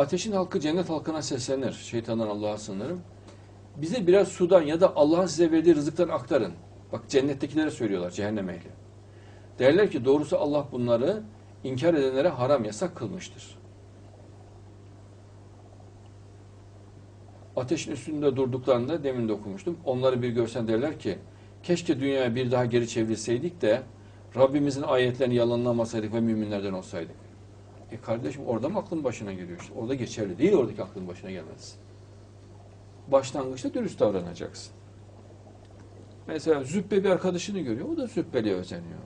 Ateşin halkı cennet halkına seslenir. Şeytandan Allah'a sığınırım. Bize biraz sudan ya da Allah'ın size verdiği rızıktan aktarın. Bak cennettekilere söylüyorlar cehennem ehli. Derler ki doğrusu Allah bunları inkar edenlere haram yasak kılmıştır. Ateşin üstünde durduklarında demin de okumuştum. Onları bir görsen derler ki keşke dünyaya bir daha geri çevrilseydik de Rabbimizin ayetlerini yalanlamasaydık ve müminlerden olsaydık. E kardeşim orada mı aklın başına geliyor işte? Orada geçerli değil oradaki aklın başına gelmez. Başlangıçta dürüst davranacaksın. Mesela züppe bir arkadaşını görüyor, o da züppeliğe özeniyor.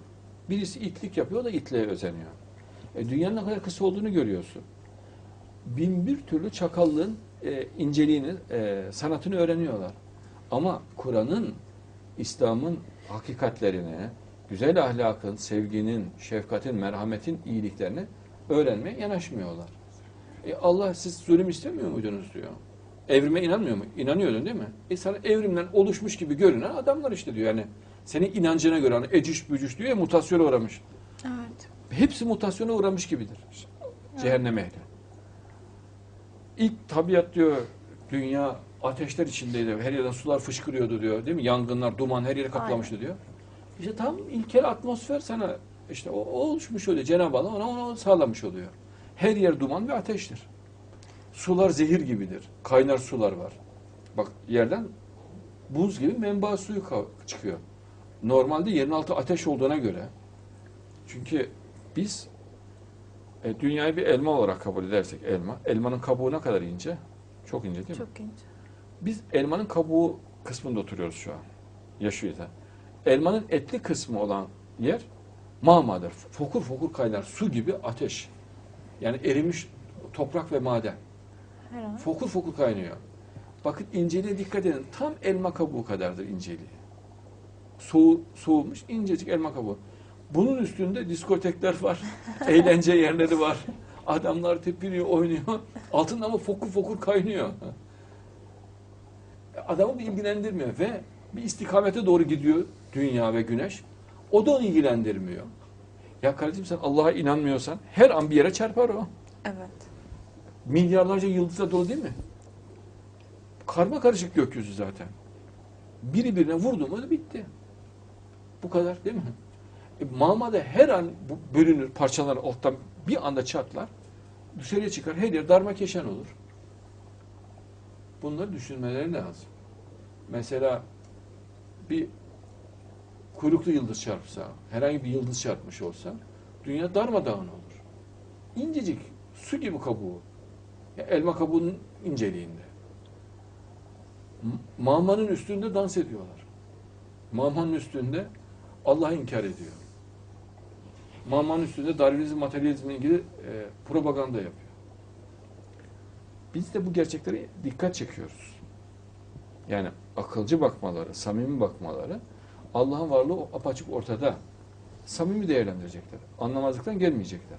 Birisi itlik yapıyor, o da itliğe özeniyor. E, dünyanın ne kadar kısa olduğunu görüyorsun. Bin bir türlü çakallığın e, inceliğini, e, sanatını öğreniyorlar. Ama Kur'an'ın, İslam'ın hakikatlerini, güzel ahlakın, sevginin, şefkatin, merhametin iyiliklerini öğrenmeye yanaşmıyorlar. E, Allah siz zulüm istemiyor muydunuz diyor. Evrime inanmıyor mu? İnanıyordun değil mi? E sana evrimden oluşmuş gibi görünen adamlar işte diyor. Yani senin inancına göre hani eciş bücüş diyor ya mutasyona uğramış. Evet. Hepsi mutasyona uğramış gibidir. Cehennem ehli. İlk tabiat diyor dünya ateşler içindeydi. Her yerden sular fışkırıyordu diyor. Değil mi? Yangınlar, duman her yeri kaplamıştı diyor. İşte tam ilkel atmosfer sana işte o, o oluşmuş oluyor. Cenab-ı Allah ona, onu sağlamış oluyor. Her yer duman ve ateştir. Sular zehir gibidir. Kaynar sular var. Bak yerden buz gibi menba suyu çıkıyor. Normalde yerin altı ateş olduğuna göre çünkü biz e, dünyayı bir elma olarak kabul edersek elma, elmanın kabuğu ne kadar ince? Çok ince değil mi? Çok ince. Biz elmanın kabuğu kısmında oturuyoruz şu an. Yaşıyoruz. Elmanın etli kısmı olan yer mağmadır. Fokur fokur kaynar. Su gibi ateş. Yani erimiş toprak ve maden. Fokur fokur kaynıyor. Bakın inceliğe dikkat edin. Tam elma kabuğu kadardır inceliği. Soğu, soğumuş incecik elma kabuğu. Bunun üstünde diskotekler var. eğlence yerleri var. Adamlar tepiniyor, oynuyor. Altında ama fokur fokur kaynıyor. Adamı bir ilgilendirmiyor ve bir istikamete doğru gidiyor dünya ve güneş. O da onu ilgilendirmiyor. Ya kardeşim sen Allah'a inanmıyorsan her an bir yere çarpar o Evet. milyarlarca yıldızla dolu değil mi? Karma karışık gökyüzü zaten. Biri birine vurdu mu bitti. Bu kadar değil mi? E, Mağmada her an bölünür, parçalar alttan bir anda çatlar. Dışarıya çıkar, her yer darma keşen olur. Bunları düşünmeleri lazım. Mesela bir kuyruklu yıldız çarpsa, herhangi bir yıldız çarpmış olsa dünya darmadağın olur. İncecik, su gibi kabuğu. Ya elma kabuğunun inceliğinde. M- Mağmanın üstünde dans ediyorlar. Mağmanın üstünde Allah'ı inkar ediyor. Mağmanın üstünde Darwinizm, materyalizmle ilgili e, propaganda yapıyor. Biz de bu gerçeklere dikkat çekiyoruz. Yani akılcı bakmaları, samimi bakmaları, Allah'ın varlığı apaçık ortada. Samimi değerlendirecekler. Anlamazlıktan gelmeyecekler.